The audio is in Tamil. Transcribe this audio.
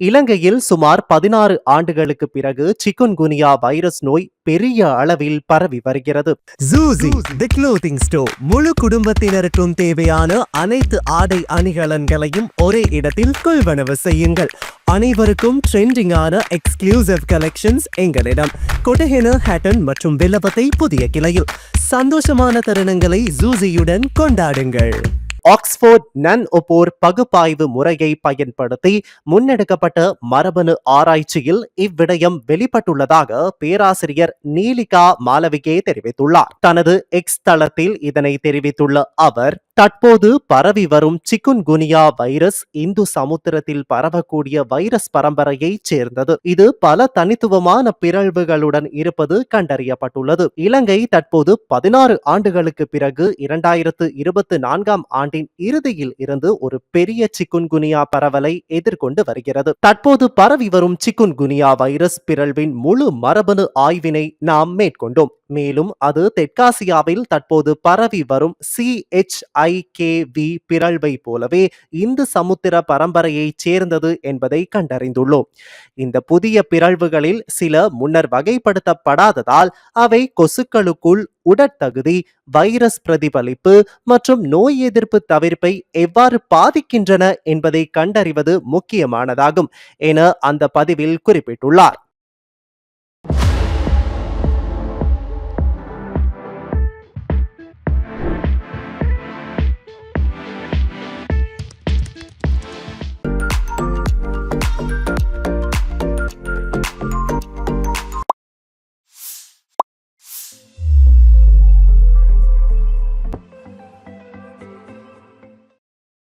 இலங்கையில் சுமார் பதினாறு ஆண்டுகளுக்கு பிறகு சிக்குன்குனியா வைரஸ் நோய் பெரிய அளவில் பரவி வருகிறது. ஜூசி தி க்ளோதிங் ஸ்டோர் முழு குடும்பத்தினருக்கும் தேவையான அனைத்து ஆடை அணிகலன்களையும் ஒரே இடத்தில் கொள்வனவு செய்யுங்கள். அனைவருக்கும் ட்ரெண்டிங்கான எக்ஸ்க்ளூசிவ் கலெக்ஷன்ஸ் எங்களிடம். கொட்டஹென ஹேட்டன் மற்றும் வில்லபத்தை புதிய கிளையில். சந்தோஷமான தருணங்களை ஜூசியுடன் கொண்டாடுங்கள். ஆக்ஸ்போர்ட் நன் ஒப்போர் பகுப்பாய்வு முறையை பயன்படுத்தி முன்னெடுக்கப்பட்ட மரபணு ஆராய்ச்சியில் இவ்விடயம் வெளிப்பட்டுள்ளதாக பேராசிரியர் நீலிகா மாலவிகே தெரிவித்துள்ளார். தனது எக்ஸ் தளத்தில் இதனை தெரிவித்துள்ள அவர் தற்போது பரவி வரும் சிக்குன்குனியா வைரஸ் இந்து சமுத்திரத்தில் பரவக்கூடிய வைரஸ் பரம்பரையைச் சேர்ந்தது. இது பல தனித்துவமான பிறழ்வுகளுடன் இருப்பது கண்டறியப்பட்டுள்ளது. இலங்கை தற்போது பதினாறு ஆண்டுகளுக்கு பிறகு இரண்டாயிரத்து இருபத்தி நான்காம் ஆண்டின் இறுதியில் இருந்து ஒரு பெரிய சிக்குன்குனியா பரவலை எதிர்கொண்டு வருகிறது. தற்போது பரவி வரும் சிக்குன்குனியா வைரஸ் பிறழ்வின் முழு மரபணு ஆய்வினை நாம் மேற்கொண்டோம். மேலும் அது தெற்காசியாவில் தற்போது பரவி வரும் சிஹெச்ஐகேவி பிறழ்வை போலவே இந்து சமுத்திர பரம்பரையைச் சேர்ந்தது என்பதை கண்டறிந்துள்ளோம். இந்த புதிய பிறழ்வுகளில் சில முன்னர் வகைப்படுத்தப்படாததால் அவை கொசுக்களுக்குள் உடற்தகுதி வைரஸ் பிரதிபலிப்பு மற்றும் நோய் எதிர்ப்பு தவிர்ப்பை எவ்வாறு பாதிக்கின்றன என்பதை கண்டறிவது முக்கியமானதாகும் என அந்த பதிவில் குறிப்பிட்டுள்ளார்.